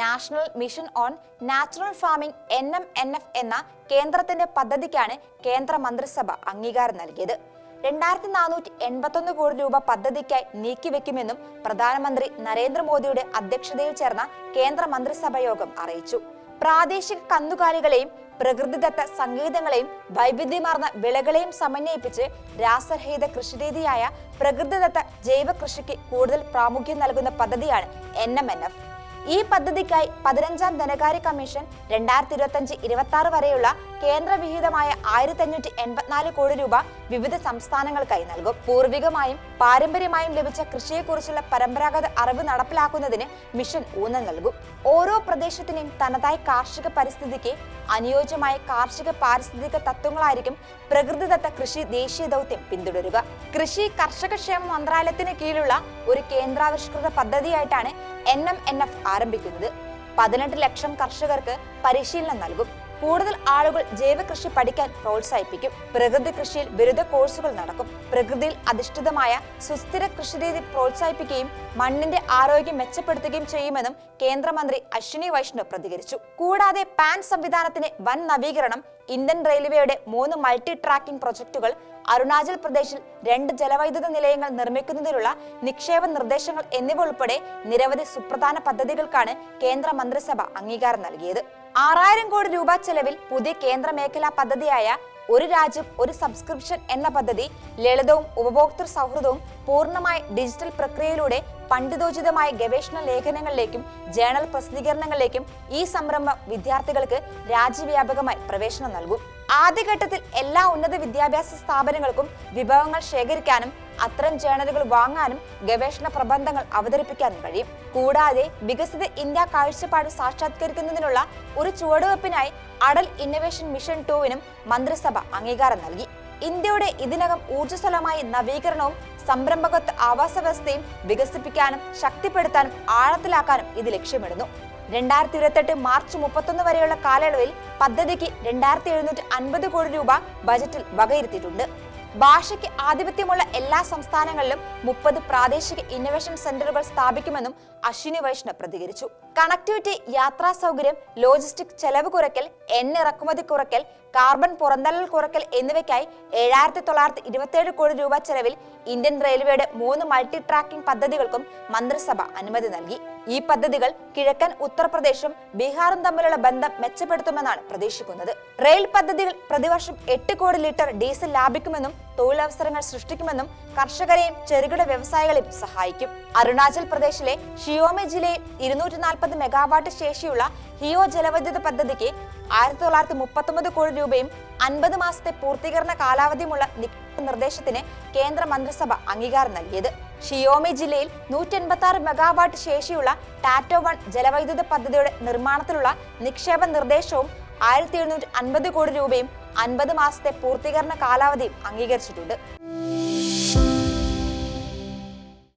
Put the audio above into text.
National mission on natural farming N M N F എന്ന കേന്ദ്രത്തിന്റെ പദ്ധതിക്കാണ് കേന്ദ്ര മന്ത്രിസഭ അംഗീകാരം നൽകിയത്. രണ്ടായിരത്തി നാനൂറ്റി എൺപത്തൊന്ന് കോടി രൂപ പദ്ധതിക്കായി നീക്കിവെക്കുമെന്നും പ്രധാനമന്ത്രി നരേന്ദ്രമോദിയുടെ അധ്യക്ഷതയിൽ ചേർന്ന കേന്ദ്ര മന്ത്രിസഭാ യോഗം അറിയിച്ചു. പ്രാദേശിക കന്നുകാലികളെയും പ്രകൃതിദത്ത സംഗീതങ്ങളെയും വൈവിധ്യമാർന്ന വിളകളെയും സമന്വയിപ്പിച്ച് രാസരഹിത കൃഷിരീതിയായ പ്രകൃതിദത്ത ജൈവ കൃഷിക്ക് കൂടുതൽ പ്രാമുഖ്യം നൽകുന്ന പദ്ധതിയാണ് എൻ എം എൻ എഫ്. ഈ പദ്ധതിക്കായി പതിനഞ്ചാം ധനകാര്യ കമ്മീഷൻ രണ്ടായിരത്തി ഇരുപത്തി അഞ്ച് ഇരുപത്തി ആറ് വരെയുള്ള കേന്ദ്രവിഹിതമായ ആയിരത്തി അഞ്ഞൂറ്റി എൺപത്തിനാല് കോടി രൂപ വിവിധ സംസ്ഥാനങ്ങൾക്കായി നൽകും. പൂർവികമായും പാരമ്പര്യമായും ലഭിച്ച കൃഷിയെക്കുറിച്ചുള്ള പരമ്പരാഗത അറിവ് നടപ്പിലാക്കുന്നതിന് മിഷൻ ഊന്നൽ നൽകും. ഓരോ പ്രദേശത്തിനെയും തനതായ കാർഷിക പരിസ്ഥിതിക്ക് അനുയോജ്യമായ കാർഷിക പാരിസ്ഥിതിക തത്വങ്ങളായിരിക്കും പ്രകൃതിദത്ത കൃഷി ദേശീയ ദൗത്യം പിന്തുടരുക. കൃഷി കർഷകക്ഷേമ മന്ത്രാലയത്തിന് കീഴിലുള്ള ഒരു കേന്ദ്രാവിഷ്കൃത പദ്ധതിയായിട്ടാണ് എൻ എം എൻ എഫ് ആരംഭിക്കുന്നത്. പതിനെട്ട് ലക്ഷം കർഷകർക്ക് പരിശീലനം നൽകും. കൂടുതൽ ആളുകൾ ജൈവകൃഷി പഠിക്കാൻ പ്രോത്സാഹിപ്പിക്കും. പ്രകൃതി കൃഷിയിൽ ബിരുദ കോഴ്സുകൾ നടക്കും. പ്രകൃതിയിൽ അധിഷ്ഠിതമായ സുസ്ഥിര കൃഷിരീതി പ്രോത്സാഹിപ്പിക്കുകയും മണ്ണിന്റെ ആരോഗ്യം മെച്ചപ്പെടുത്തുകയും ചെയ്യുമെന്നും കേന്ദ്രമന്ത്രി അശ്വിനി വൈഷ്ണവ് പ്രതികരിച്ചു. കൂടാതെ പാൻ സംവിധാനത്തിന് വൻ നവീകരണം ഇന്ത്യൻ റെയിൽവേയുടെ മൂന്ന് മൾട്ടി ട്രാക്കിംഗ് പ്രൊജക്ടുകൾ അരുണാചൽ പ്രദേശിൽ രണ്ട് ജലവൈദ്യുത നിലയങ്ങൾ നിർമ്മിക്കുന്നതിനുള്ള നിക്ഷേപ നിർദ്ദേശങ്ങൾ എന്നിവ ഉൾപ്പെടെ നിരവധി സുപ്രധാന പദ്ധതികൾക്കാണ് കേന്ദ്ര മന്ത്രിസഭ അംഗീകാരം നൽകിയത്. ആറായിരം കോടി രൂപ ചെലവിൽ പുതിയ കേന്ദ്ര മേഖലാ പദ്ധതിയായ ഒരു രാജ്യം ഒരു സബ്സ്ക്രിപ്ഷൻ എന്ന പദ്ധതി ലളിതവും ഉപഭോക്തൃ സൗഹൃദവും പൂർണമായ ഡിജിറ്റൽ പ്രക്രിയയിലൂടെ പണ്ഡിതോചിതമായ ഗവേഷണ ലേഖനങ്ങളിലേക്കും ജേണൽ പ്രസിദ്ധീകരണങ്ങളിലേക്കും ഈ സംരംഭം വിദ്യാർത്ഥികൾക്ക് രാജ്യവ്യാപകമായി പ്രവേശനം നൽകും. ആദ്യഘട്ടത്തിൽ എല്ലാ ഉന്നത വിദ്യാഭ്യാസ സ്ഥാപനങ്ങൾക്കും വിഭവങ്ങൾ ശേഖരിക്കാനും അത്തരം ജേണലുകൾ വാങ്ങാനും ഗവേഷണ പ്രബന്ധങ്ങൾ അവതരിപ്പിക്കാനും കഴിയും. കൂടാതെ വികസിത ഇന്ത്യ കാഴ്ചപ്പാട് സാക്ഷാത്കരിക്കുന്നതിനുള്ള ഒരു ചുവടുവെപ്പിനായി അടൽ ഇന്നൊവേഷൻ മിഷൻ ടൂവിനും മന്ത്രിസഭ അംഗീകാരം നൽകി. ഇന്ത്യയുടെ ഇതിനകം ഊർജസ്വലമായ നവീകരണവും സംരംഭകത്വ ആവാസ വ്യവസ്ഥയും വികസിപ്പിക്കാനും ശക്തിപ്പെടുത്താനും ആഴത്തിലാക്കാനും ഇത് ലക്ഷ്യമിടുന്നു. രണ്ടായിരത്തി ഇരുപത്തെട്ട് മാർച്ച് മുപ്പത്തൊന്ന് വരെയുള്ള കാലയളവിൽ പദ്ധതിക്ക് രണ്ടായിരത്തി എഴുന്നൂറ്റി അൻപത് കോടി രൂപ ബജറ്റിൽ വകയിരുത്തിയിട്ടുണ്ട്. ഭാഷയ്ക്ക് ആധിപത്യമുള്ള എല്ലാ സംസ്ഥാനങ്ങളിലും മുപ്പത് പ്രാദേശിക ഇന്നൊവേഷൻ സെന്ററുകൾ സ്ഥാപിക്കുമെന്നും അശ്വിനി വൈഷ്ണവ് പ്രതികരിച്ചു. കണക്ടിവിറ്റി യാത്രാ സൗകര്യം ലോജിസ്റ്റിക് ചെലവ് കുറയ്ക്കൽ എണ്ണ ഇറക്കുമതി കുറയ്ക്കൽ കാർബൺ പുറന്തള്ളൽ കുറയ്ക്കൽ എന്നിവയ്ക്കായി ഏഴായിരത്തി തൊള്ളായിരത്തി ഇരുപത്തിയേഴ് കോടി രൂപ ചെലവിൽ ഇന്ത്യൻ റെയിൽവേയുടെ മൂന്ന് മൾട്ടി ട്രാക്കിംഗ് പദ്ധതികൾക്കും മന്ത്രിസഭ അനുമതി നൽകി. ഈ പദ്ധതികൾ കിഴക്കൻ ഉത്തർപ്രദേശും ബീഹാറും തമ്മിലുള്ള ബന്ധം മെച്ചപ്പെടുത്തുമെന്നാണ് പ്രതീക്ഷിക്കുന്നത്. റെയിൽ പദ്ധതികൾ പ്രതിവർഷം എട്ട് കോടി ലിറ്റർ ഡീസൽ ലാഭിക്കുമെന്നും തൊഴിലവസരങ്ങൾ സൃഷ്ടിക്കുമെന്നും കർഷകരെയും ചെറുകിട വ്യവസായികളെയും സഹായിക്കും. അരുണാചൽ പ്രദേശിലെ ഷിയോമെ ജില്ലയിൽ ഇരുന്നൂറ്റി നാൽപ്പത് മെഗാവാട്ട് ശേഷിയുള്ള ഹിയോ ജലവൈദ്യുത പദ്ധതിക്ക് ആയിരത്തി തൊള്ളായിരത്തി മുപ്പത്തൊമ്പത് കോടി രൂപയും അൻപത് മാസത്തെ പൂർത്തീകരണ കാലാവധിയുമുള്ള നിർദ്ദേശത്തിന് കേന്ദ്ര മന്ത്രിസഭ അംഗീകാരം നൽകിയത്. ഷിയോമി ജില്ലയിൽ നൂറ്റി എൺപത്തി ആറ് മെഗാവാട്ട് ശേഷിയുള്ള ടാറ്റോ വൺ ജലവൈദ്യുത പദ്ധതിയുടെ നിർമ്മാണത്തിലുള്ള നിക്ഷേപ നിർദ്ദേശവും ആയിരത്തി എഴുന്നൂറ്റി അൻപത് കോടി രൂപയും അൻപത് മാസത്തെ പൂർത്തീകരണ കാലാവധിയും അംഗീകരിച്ചിട്ടുണ്ട്.